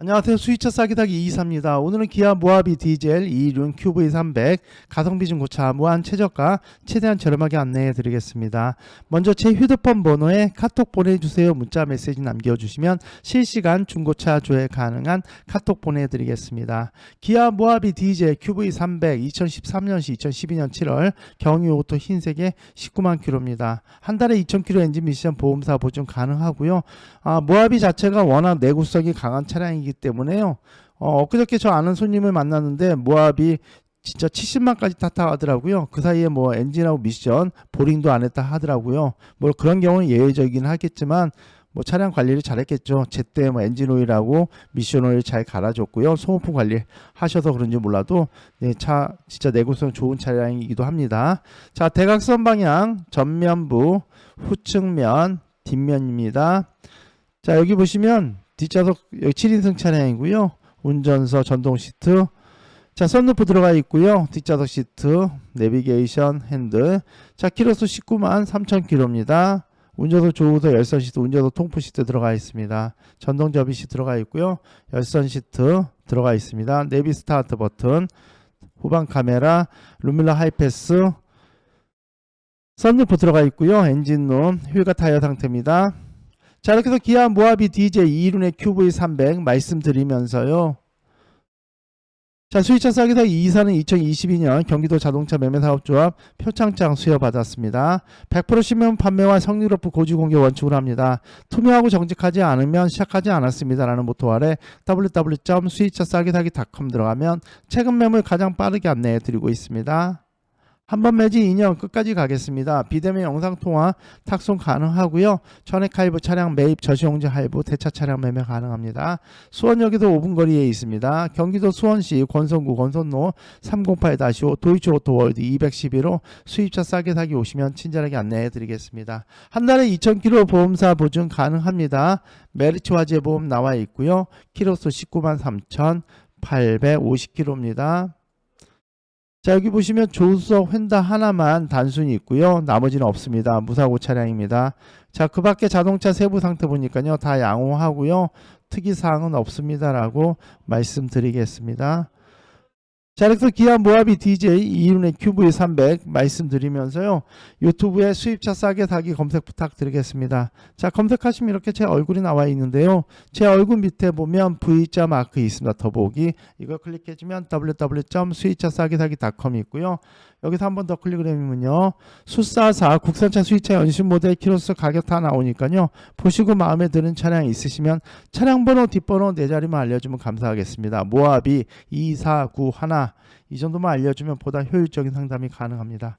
안녕하세요. 수위차 싸기다기 이사입니다. 오늘은 기아 모하비 디젤 2륜 QV300 가성비 중고차 무한 최저가 최대한 저렴하게 안내해 드리겠습니다. 먼저 제 휴대폰 번호에 카톡 보내주세요. 문자 메시지 남겨주시면 실시간 중고차 조회 가능한 카톡 보내드리겠습니다. 기아 모하비 디젤 QV300 2013년시 2012년 7월 경유 오토 흰색의 19만 킬로입니다. 한 달에 2,000킬로 엔진 미션 보험사 보증 가능하고요. 아, 모하비 자체가 워낙 내구성이 강한 차량이기 때문에요. 어, 엊그저께 저 아는 손님을 만났는데 모하비 진짜 70만까지 탔다 하더라고요. 그 사이에 뭐 엔진하고 미션 보링도 안 했다 하더라고요. 뭐 그런 경우는 예외적이긴 하겠지만 뭐 차량 관리를 잘했겠죠. 제때 뭐 엔진 오일하고 미션 오일 잘 갈아줬고요. 소모품 관리 하셔서 그런지 몰라도 네, 차 진짜 내구성 좋은 차량이기도 합니다. 자 대각선 방향 전면부 후측면 뒷면입니다. 자 여기 보시면 뒷좌석 여기 7인승 차량이고요. 운전석 전동 시트. 자 선루프 들어가 있고요. 뒷좌석 시트, 내비게이션, 핸들. 자 키로수 19만 3천 킬로입니다. 운전석 조우석 열선 시트, 운전석 통풍 시트 들어가 있습니다. 전동 접이 시트 들어가 있고요. 열선 시트 들어가 있습니다. 내비 스타트 버튼, 후방 카메라, 루밀러 하이패스, 선루프 들어가 있고요. 엔진룸, 휠과 타이어 상태입니다. 자 이렇게 해서 기아 모하비 DJ 2륜의 QV300 말씀드리면서요. 자 수위차 싸기사 이사는 2022년 경기도 자동차 매매사업조합 표창장 수여받았습니다. 100% 신명 판매와 성립로프 고지 공개 원칙으로 합니다. 투명하고 정직하지 않으면 시작하지 않았습니다라는 모토 아래 www.수위차싸기사기.com 들어가면 최근 매물 가장 빠르게 안내해 드리고 있습니다. 한 번 매지 2년 끝까지 가겠습니다. 비대면 영상통화 탁송 가능하고요. 전액 할부 차량 매입 저시용지 할부 대차 차량 매매 가능합니다. 수원역에도 5분 거리에 있습니다. 경기도 수원시 권선구 권선로 308-5 도이치오토월드 211호 수입차 싸게 사기 오시면 친절하게 안내해 드리겠습니다. 한 달에 2,000km 보험사 보증 가능합니다. 메리츠 화재 보험 나와 있고요. 키로수 19만 3,850km입니다. 자 여기 보시면 조수석 휀다 하나만 단순히 있고요. 나머지는 없습니다. 무사고 차량입니다. 자그 밖에 자동차 세부 상태 보니까요. 다 양호하고요. 특이사항은 없습니다라고 말씀드리겠습니다 자 이렇게 기아 모하비 DJ 2륜의 QV300 말씀드리면서요. 유튜브에 수입차 싸게 사기 검색 부탁드리겠습니다. 자 검색하시면 이렇게 제 얼굴이 나와 있는데요. 제 얼굴 밑에 보면 V자 마크 있습니다. 더보기. 이걸 클릭해주면 www.수입차싸게 사기.com이 있고요 여기서 한 번 더 클릭을 해보면요. 수사사 국산차 수입차 연식 모델 키로수 가격 다 나오니까요. 보시고 마음에 드는 차량 있으시면 차량 번호 뒷번호 네 자리만 알려주면 감사하겠습니다. 모하비 2491 이 정도만 알려주면 보다 효율적인 상담이 가능합니다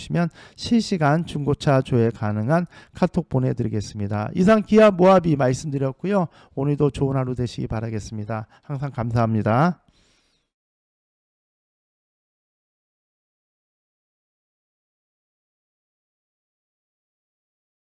시면 실시간 중고차 조회 가능한 카톡 보내드리겠습니다. 이상 기아 모하비 말씀드렸고요. 오늘도 좋은 하루 되시기 바라겠습니다. 항상 감사합니다.